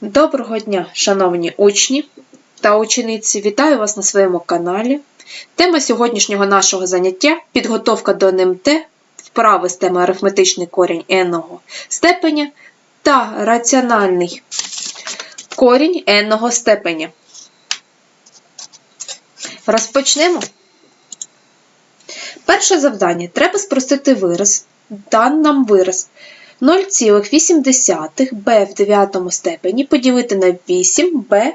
Доброго дня, шановні учні та учениці! Вітаю вас на своєму каналі. Тема сьогоднішнього нашого заняття підготовка до НМТ, вправи з теми арифметичний корінь n-ного степеня та раціональний корінь n-ного степеня. Розпочнемо. Перше завдання. Треба спростити вираз. Дан нам вираз 0,8 b в дев'ятому степені поділити на 8 b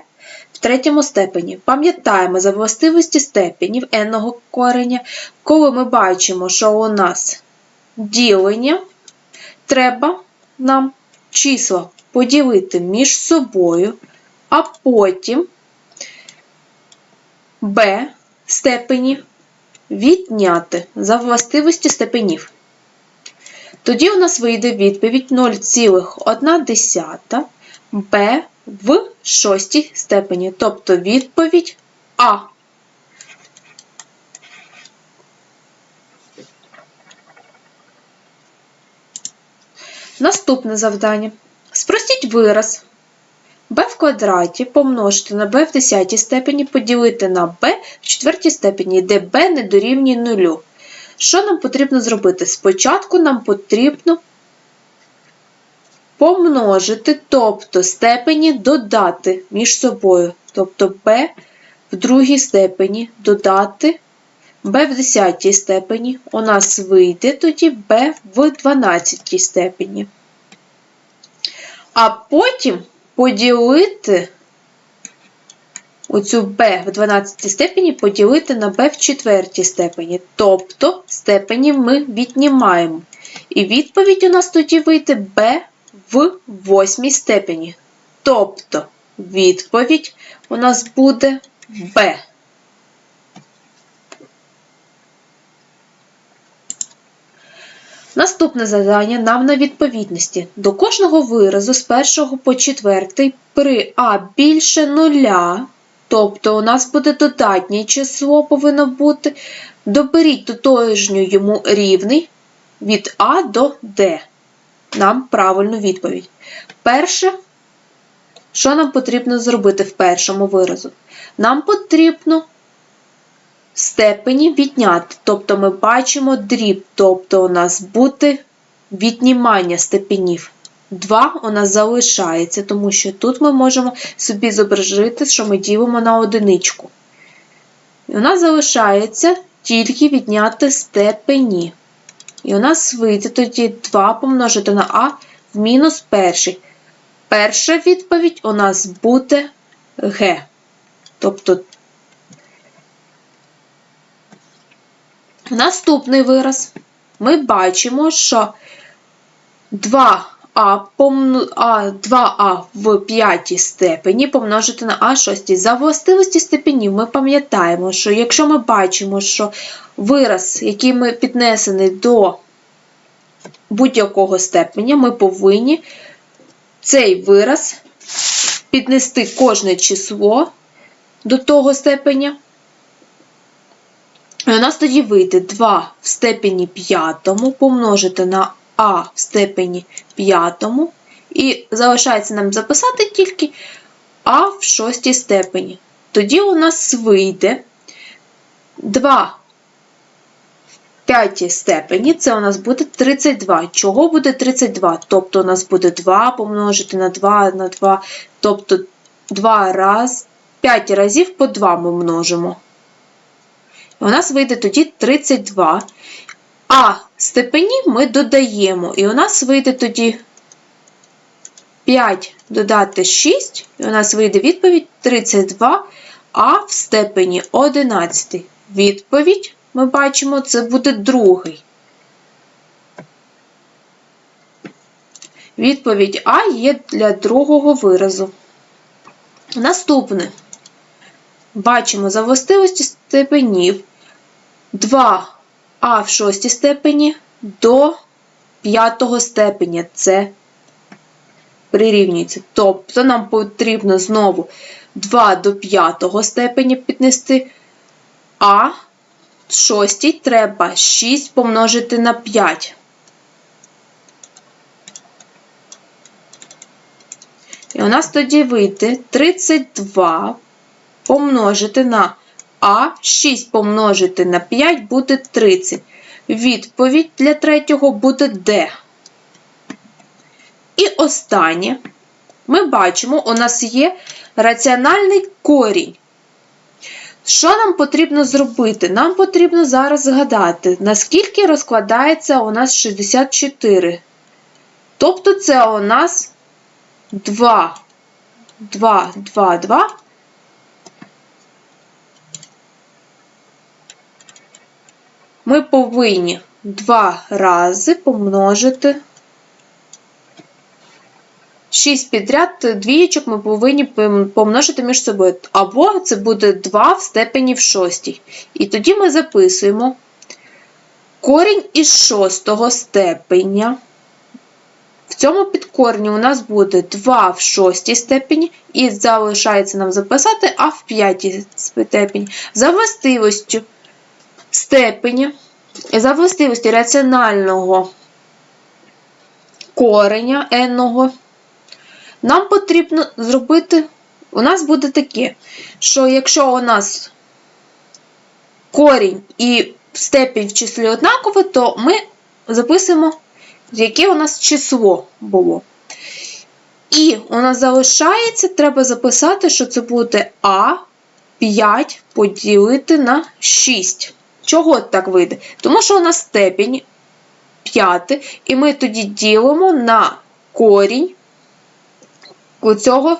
в третьому степені. Пам'ятаємо за властивості степенів n кореня, коли ми бачимо, що у нас ділення, треба нам числа поділити між собою, а потім b степені відняти за властивості степенів. Тоді у нас вийде відповідь 0,1 b в шостій степені, тобто відповідь А. Наступне завдання. Спростіть вираз b в квадраті помножити на b в десятій степені поділити на b в четвертій степені, де b не дорівнює нулю. Що нам потрібно зробити? Спочатку нам потрібно помножити, тобто степені додати між собою. Тобто b в другій степені додати b в десятій степені. У нас вийде тоді b в 12 степені. А потім поділити оцю b в 12 степені поділити на b в 4 степені. Тобто степені ми віднімаємо. І відповідь у нас тоді вийде b в 8 степені. Тобто відповідь у нас буде b. Наступне завдання нам на відповідності. До кожного виразу з 1 по 4 при а більше нуля, тобто у нас буде додатнє число повинно бути, доберіть тотожню йому рівний від А до Д. Нам правильну відповідь. Перше, що нам потрібно зробити в першому виразу? Нам потрібно степені відняти. Тобто ми бачимо дріб, тобто у нас буде віднімання степенів. 2 у нас залишається, тому що тут ми можемо собі зображити, що ми ділимо на одиничку. І у нас залишається тільки відняти степені. І у нас вийде тоді 2 помножити на А в мінус перший. Перша відповідь у нас буде Г. Тобто Наступний вираз. Ми бачимо, що 2а помну... а, 2а в п'ятій степені помножити на а6. За властивості степенів ми пам'ятаємо, що якщо ми бачимо, що вираз, який ми піднесений до будь-якого степеня, ми повинні цей вираз піднести кожне число до того степеня. І у нас тоді вийде 2 в степені п'ятому помножити на а в степені п'ятому. І залишається нам записати тільки а в шостій степені. Тоді у нас вийде 2 в п'ятій степені, це у нас буде 32. Чого буде 32? Тобто у нас буде 2 помножити на 2 на 2, тобто 2 раз, 5 разів по 2 ми множимо. У нас вийде тоді 32. А степені ми додаємо. І у нас вийде тоді 5 додати 6, і у нас вийде відповідь 32, а в степені 11. Відповідь, ми бачимо, це буде другий. Відповідь А є для другого виразу. Наступне. Бачимо за властивості степенів 2а в шостій степені до п'ятого степеня. Це прирівнюється. Тобто нам потрібно знову 2 до п'ятого степеня піднести, а в шостій треба 6 помножити на 5. І І у нас тоді вийде 32 помножити на А, 6 помножити на 5 буде 30. Відповідь для третього буде Д. І останнє. Ми бачимо, у нас є раціональний корінь. Що нам потрібно зробити? Нам потрібно зараз згадати, наскільки розкладається у нас 64. Тобто це у нас 2, 2, 2, 2. Ми повинні два рази помножити 6 підряд двієчок ми повинні помножити між собою. Або це буде 2 в степені в шостій. І тоді ми записуємо корінь із шостого степеня. В цьому підкорні у нас буде 2 в шостій степені, і залишається нам записати А в п'ятій степені. За властивостю степені, за властивості раціонального кореня n, нам потрібно зробити, у нас буде таке, що якщо у нас корінь і степінь в числі однакові, то ми записуємо, яке у нас число було. І у нас залишається, треба записати, що це буде А5 поділити на 6. Чого так вийде? Тому що у нас степінь 5, і ми тоді ділимо на корінь цього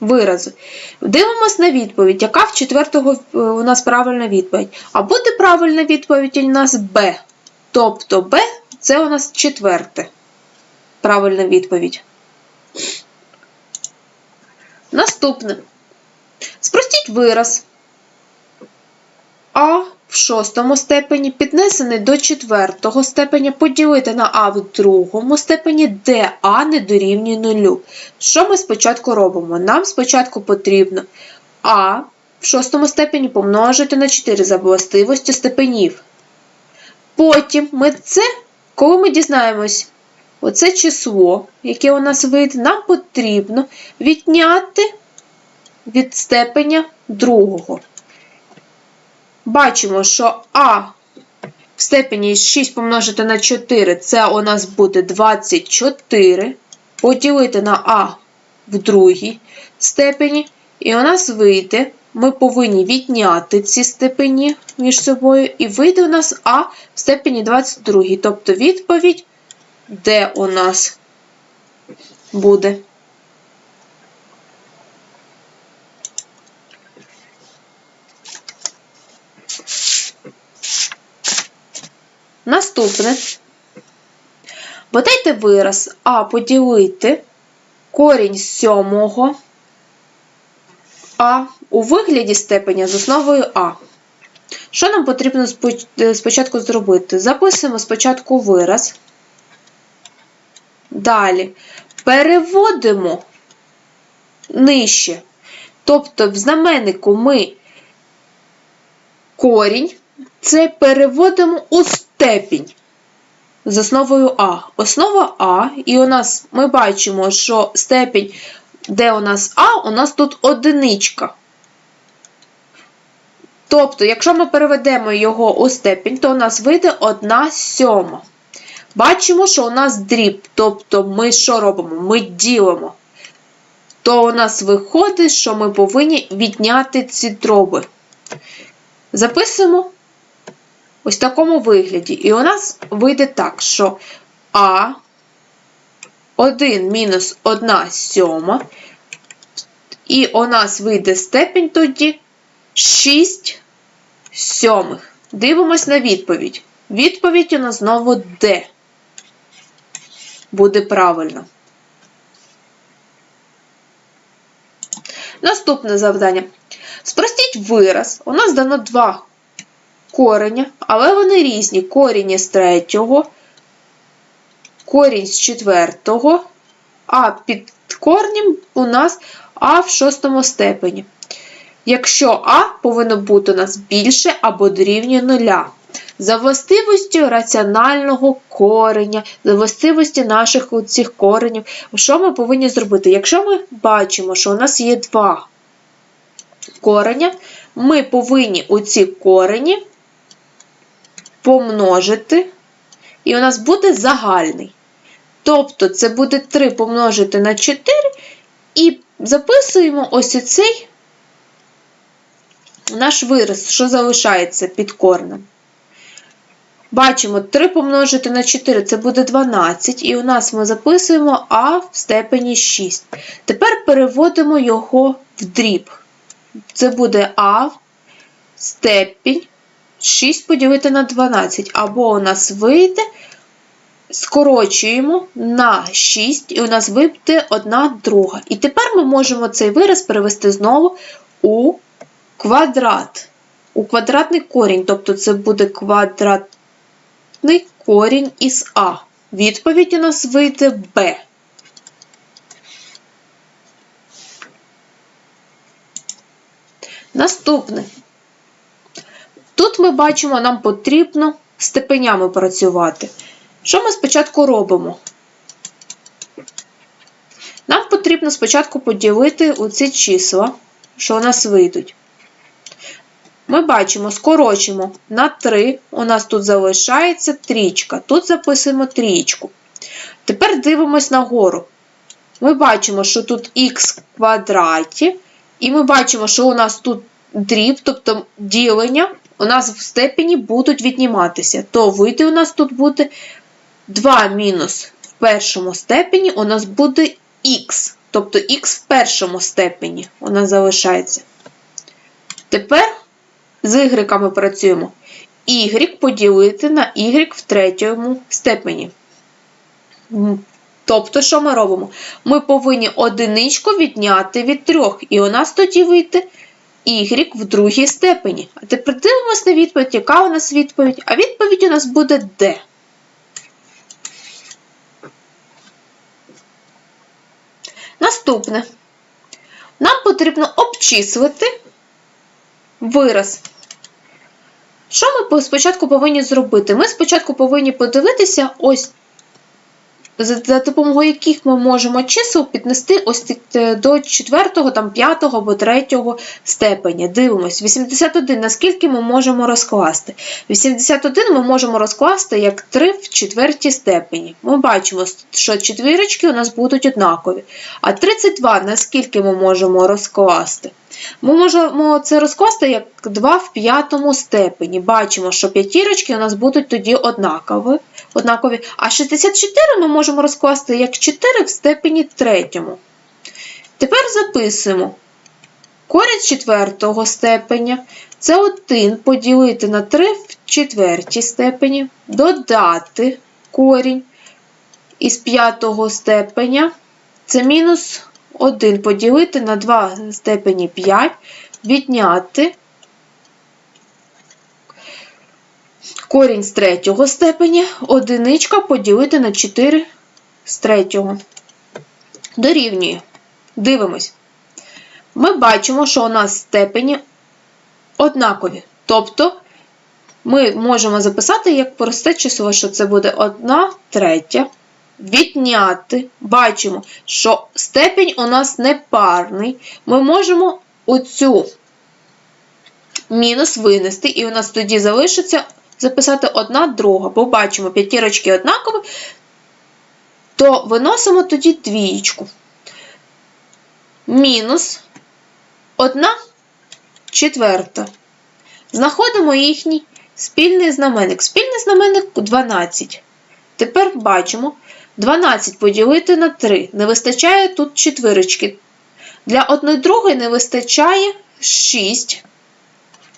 виразу. Дивимось на відповідь, яка в четвертого е, у нас правильна відповідь. А буде правильна відповідь у нас Б. Тобто Б це у нас четверте. Правильна відповідь. Наступне. Спростіть вираз. А в шостому степені піднесений до четвертого степеня поділити на А в другому степені, де А не дорівнює нулю. Що ми спочатку робимо? Нам спочатку потрібно А в шостому степені помножити на 4 за властивостю степенів. Потім ми це, коли ми дізнаємось оце число, яке у нас вийде, нам потрібно відняти від степеня другого. Бачимо, що А в степені 6 помножити на 4 це у нас буде 24. Поділити на А в другій степені. І у нас вийде, ми повинні відняти ці степені між собою, і вийде у нас А в степені 22. Тобто відповідь, де у нас буде. Наступне. Подайте вираз А поділити корінь сьомого А у вигляді степеня з основою А. Що нам потрібно спочатку зробити? Записуємо спочатку вираз. Далі переводимо нижче. Тобто в знаменнику ми корінь це переводимо у степінь з основою А. Основа А, і у нас ми бачимо, що степінь, де у нас А, у нас тут одиничка. Тобто, якщо ми переведемо його у степінь, то у нас вийде 1 сьома. Бачимо, що у нас дріб. Тобто, ми що робимо? Ми ділимо. То у нас виходить, що ми повинні відняти ці дроби. Записуємо ось в такому вигляді. І у нас вийде так, що А 1 мінус 1 сьома. І у нас вийде степень тоді 6 сьомих. Дивимось на відповідь. Відповідь у нас знову Д. Буде правильно. Наступне завдання. Спростіть вираз. У нас дано два кореня, але вони різні. Корінь із третього, корінь з четвертого, а під корнем у нас А в шостому степені. Якщо А повинно бути у нас більше або дорівнює нуля. за властивістю раціонального кореня, за властивістю наших цих коренів, що ми повинні зробити? Якщо ми бачимо, що у нас є два кореня, ми повинні у ці корені помножити, і у нас буде загальний. Тобто це буде 3 помножити на 4, і записуємо ось цей наш вираз, що залишається під корнем. Бачимо, 3 помножити на 4 це буде 12, і у нас ми записуємо А в степені 6. Тепер переводимо його в дріб. Це буде А в степінь 6 поділити на 12. Або у нас вийде, скорочуємо на 6, і у нас вийде 1 друга. І тепер ми можемо цей вираз перевести знову у квадрат. У квадратний корінь, тобто це буде квадратний корінь із А. Відповідь у нас вийде Б. Наступне. Тут ми бачимо, нам потрібно степенями працювати. Що ми спочатку робимо? Нам потрібно спочатку поділити оці числа, що у нас вийдуть. Ми бачимо, скорочимо на 3, у нас тут залишається трічка. Тут записуємо трічку. Тепер дивимось нагору. Ми бачимо, що тут х квадраті, і ми бачимо, що у нас тут дріб, тобто ділення, у нас в степені будуть відніматися. То вийде у нас тут буде 2 мінус в першому степені, у нас буде х. Тобто х в першому степені у нас залишається. Тепер з y працюємо. Y поділити на y в третьому степені. Тобто, що ми робимо? Ми повинні одиничку відняти від трьох, і у нас тоді вийде y в другій степені. А тепер дивимося на відповідь, яка у нас відповідь? А відповідь у нас буде D. Наступне. Нам потрібно обчислити вираз. Що ми спочатку повинні зробити? Ми спочатку повинні подивитися, ось за допомогою яких ми можемо чисел піднести ось до 4, там, 5 або 3 степеня. Дивимось, 81, наскільки ми можемо розкласти. 81 ми можемо розкласти як 3 в четвертій степені. Ми бачимо, що четвірочки у нас будуть однакові. А 32 наскільки ми можемо розкласти? Ми можемо це розкласти як 2 в п'ятому степені. Бачимо, що п'ятірочки у нас будуть тоді однакові. однакові. А 64 ми можемо розкласти як 4 в степені третьому. Тепер записуємо корінь четвертого степеня. Це 1 поділити на 3 в четвертій степені, додати корінь із п'ятого степеня. Це мінус 1 поділити на 2 степені 5, відняти корінь з третього степеня, одиничка поділити на 4 з третього. Дорівнює. Дивимось. Ми бачимо, що у нас степені однакові. Тобто ми можемо записати як просте число, що це буде 1 третя відняти, бачимо, що степінь у нас непарний. Ми можемо оцю мінус винести, і у нас тоді залишиться записати одна друга. Бо бачимо, п'ятірочки однакові, то виносимо тоді двієчку. Мінус одна четверта. Знаходимо їхній спільний знаменник. Спільний знаменник 12. Тепер бачимо, 12 поділити на 3. Не вистачає тут четвирочки. Для 1 другої не вистачає 6.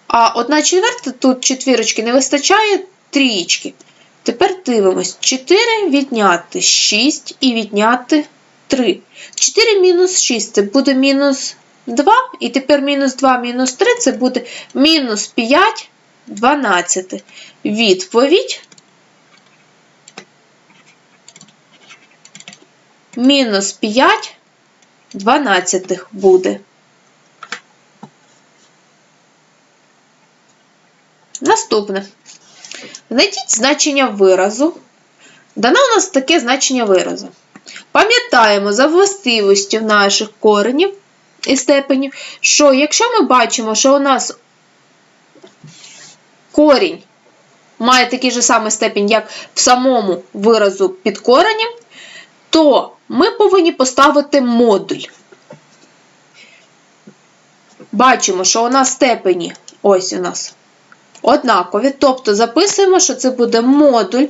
А 1 четверта тут четвірочки не вистачає трієчки. Тепер дивимось: 4 відняти 6 і відняти 3. 4 мінус 6 це буде мінус 2. І тепер мінус 2 мінус 3 це буде мінус 5 12. Відповідь мінус 5 дванадцятих буде. Наступне. Знайдіть значення виразу. Дане у нас таке значення виразу. Пам'ятаємо за властивістю наших коренів і степенів, що якщо ми бачимо, що у нас корінь має такий же самий степінь, як в самому виразу під коренем, то ми повинні поставити модуль. Бачимо, що у нас степені, ось у нас, однакові. Тобто записуємо, що це буде модуль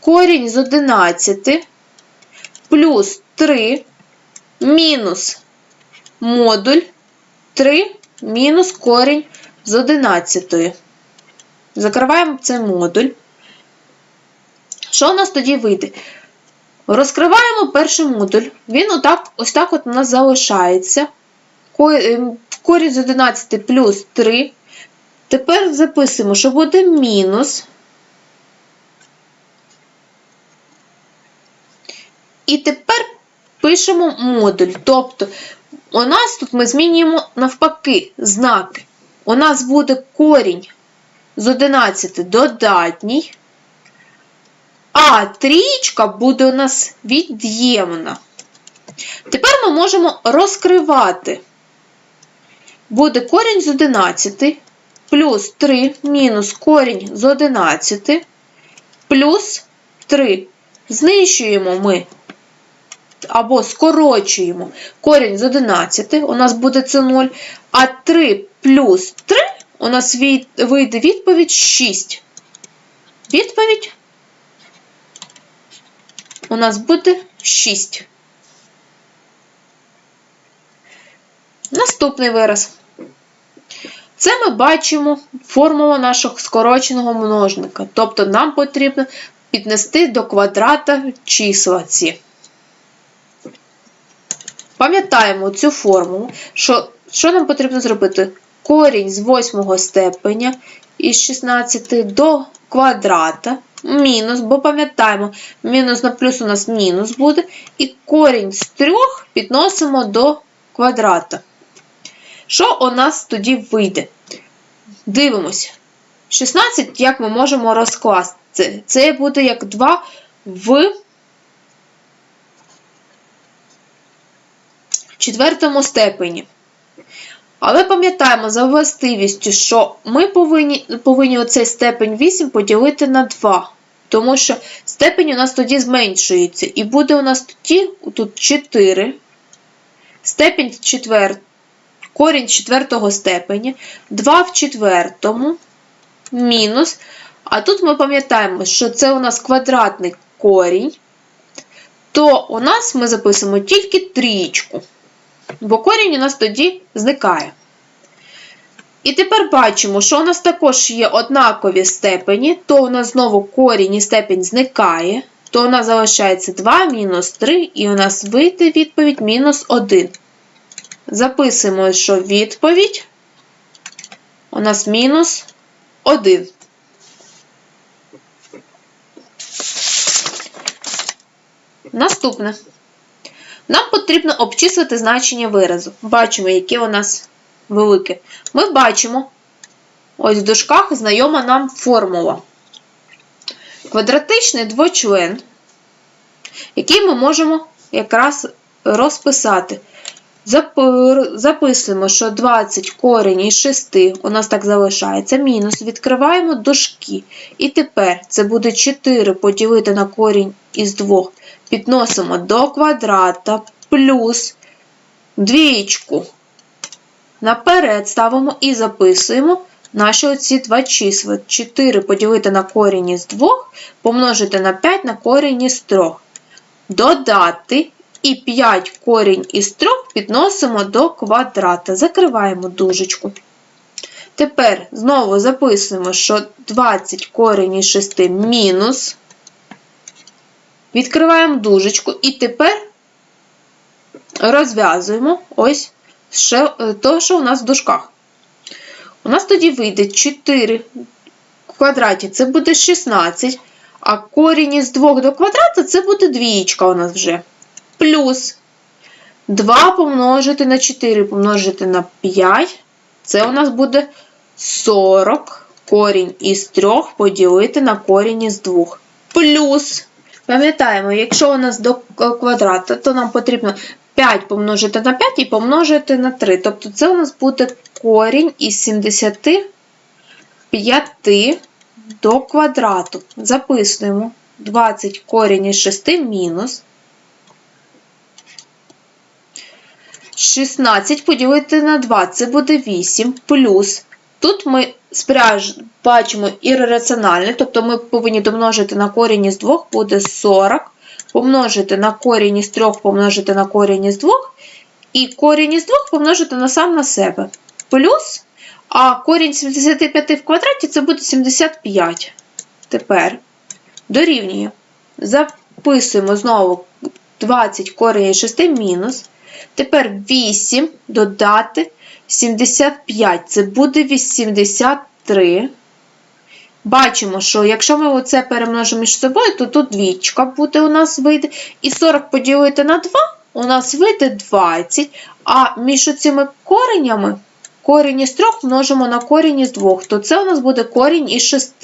корінь з 11 плюс 3 мінус модуль 3 мінус корінь з 11. Закриваємо цей модуль. Що у нас тоді вийде? Розкриваємо перший модуль. Він отак, ось так от у нас залишається. ем, Корінь з 11 плюс 3. Тепер записуємо, що буде мінус. І тепер пишемо модуль. Тобто, у нас тут ми змінюємо навпаки знаки. У нас буде корінь з 11 додатній, а трієчка буде у нас від'ємна. Тепер ми можемо розкривати. Буде корінь з 11 плюс 3 мінус корінь з 11 плюс 3. Знищуємо ми або скорочуємо корінь з 11, у нас буде це 0, а 3 плюс 3 у нас вийде відповідь 6. Відповідь у нас буде 6. Наступний вираз. Це ми бачимо формулу нашого скороченого множника. Тобто нам потрібно піднести до квадрата числа ці. Пам'ятаємо цю формулу, що що нам потрібно зробити? Корінь з восьмого степеня із 16 до квадрата. Мінус, бо пам'ятаємо, мінус на плюс у нас мінус буде. І корінь з 3 підносимо до квадрата. Що у нас тоді вийде? Дивимося. 16, як ми можемо розкласти? Це буде як 2 в четвертому степені. Але пам'ятаємо за властивістю, що ми повинні повинні оцей степень 8 поділити на 2. Тому що степень у нас тоді зменшується. І буде у нас тоді тут 4. Степень 4, корінь четвертого степені, 2 в четвертому, мінус. А тут ми пам'ятаємо, що це у нас квадратний корінь, то у нас ми записуємо тільки трієчку бо корінь у нас тоді зникає. І тепер бачимо, що у нас також є однакові степені, то у нас знову корінь і степень зникає, то у нас залишається 2 мінус 3, і у нас вийде відповідь мінус 1. Записуємо, що відповідь у нас мінус 1. Наступне. Нам потрібно обчислити значення виразу. Бачимо, яке у нас велике. Ми бачимо, ось в дужках знайома нам формула. Квадратичний двочлен, який ми можемо якраз розписати. Записуємо, що 20 корінь із 6 у нас так залишається, мінус, відкриваємо дужки. І тепер це буде 4 поділити на корінь із 2 підносимо до квадрата плюс двічку. Наперед ставимо і записуємо наші оці два числа. 4 поділити на корінь із 2, помножити на 5 на корінь із 3. Додати і 5 корінь із 3 підносимо до квадрата. Закриваємо дужечку. Тепер знову записуємо, що 20 корінь із 6 мінус Відкриваємо дужечку і тепер розв'язуємо ось ще то, що у нас в дужках. У нас тоді вийде 4 в квадраті це буде 16, а корінь із 2 до квадрата це буде двієчка у нас вже. Плюс 2 помножити на 4 помножити на 5, це у нас буде 40 корінь із 3 поділити на корінь із 2. Плюс, пам'ятаємо, якщо у нас до квадрата, то нам потрібно 5 помножити на 5 і помножити на 3. Тобто це у нас буде корінь із 75 до квадрату. Записуємо 20 корінь із 6 мінус 16 поділити на 2, це буде 8, плюс. Тут ми спряж, бачимо ірраціональне, тобто ми повинні домножити на корінь із 2, буде 40, помножити на корінь із 3, помножити на корінь із 2, і корінь із 2 помножити на сам на себе. Плюс, а корінь 75 в квадраті це буде 75. Тепер дорівнює. Записуємо знову 20 корінь із 6 мінус. Тепер 8 додати 75. Це буде 83. Бачимо, що якщо ми оце перемножимо між собою, то тут двічка буде у нас вийде. І 40 поділити на 2 у нас вийде 20. А між цими коренями корінь із 3 множимо на корінь із 2, то це у нас буде корінь із 6.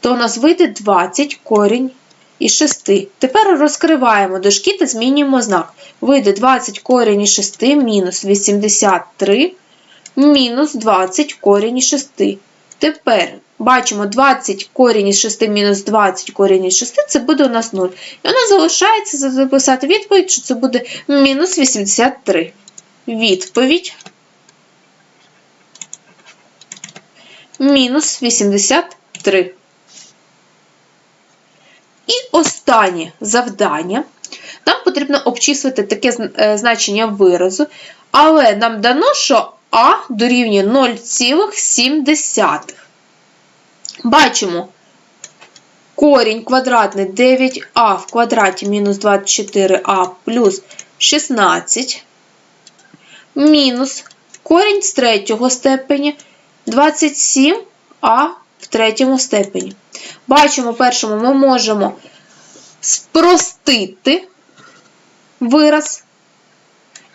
То у нас вийде 20 корінь із 6. Тепер розкриваємо дужки та змінюємо знак. Вийде 20 корінь із 6 мінус 83 мінус 20 корінь із 6. Tепер бачимо 20 корінь із 6 мінус 20 корінь із 6, це буде у нас 0. І нас залишається записати відповідь, що це буде мінус 83. Відповідь мінус 83. І останнє завдання. Нам потрібно обчислити таке е, значення виразу, але нам дано, що А дорівнює 0,7. Бачимо, корінь квадратний 9а в квадраті мінус 24а плюс 16, мінус корінь з третього степені 27а в третьому степені. Бачимо, першому ми можемо спростити вираз.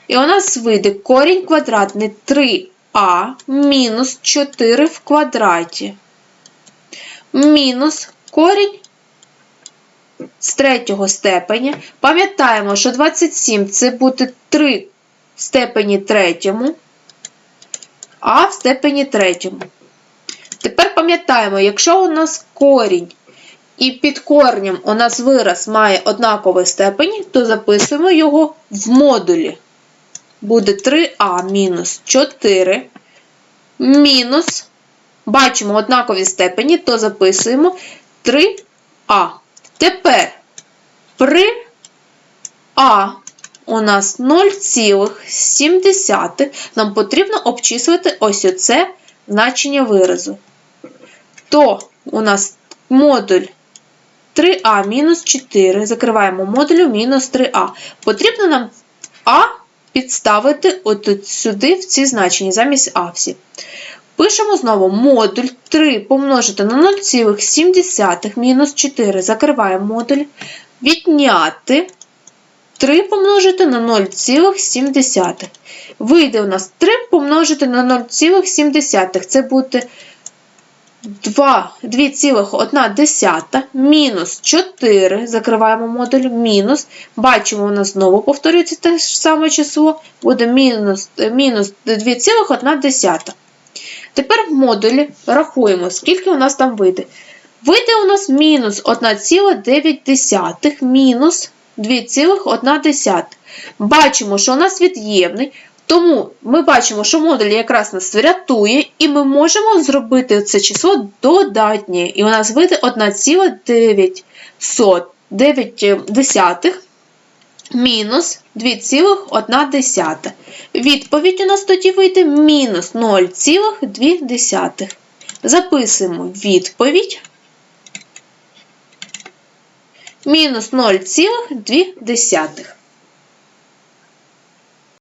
І у нас вийде корінь квадратний 3а мінус 4 в квадраті. Мінус корінь з третього степеня. Пам'ятаємо, що 27 це буде 3 в степені третьому, а в степені третьому. Тепер пам'ятаємо, якщо у нас корінь і під корнем у нас вираз має однаковий степені, то записуємо його в модулі. Буде 3а мінус 4 мінус, бачимо однакові степені, то записуємо 3а. Тепер при А у нас 0,7 нам потрібно обчислити ось оце значення виразу. То у нас модуль 3а мінус 4. Закриваємо модулю мінус 3а. Потрібно нам А підставити от сюди в ці значення, замість А всі. Пишемо знову модуль 3 помножити на 0,7 мінус 4. Закриваємо модуль. Відняти 3 помножити на 0,7. Вийде у нас 3 помножити на 0,7. Це буде 2,1 мінус 4, закриваємо модуль, мінус. Бачимо, у знову повторюється те ж саме число, буде мінус, мінус 2,1. Тепер в модулі рахуємо, скільки у нас там вийде. Вийде у нас мінус 1,9 мінус 2,1. Бачимо, що у нас від'ємний. Тому ми бачимо, що модуль якраз нас рятує, і ми можемо зробити це число додатнє. І у нас вийде 1,9 мінус 2,1. Відповідь у нас тоді вийде мінус 0,2. Записуємо відповідь. Мінус 0,2.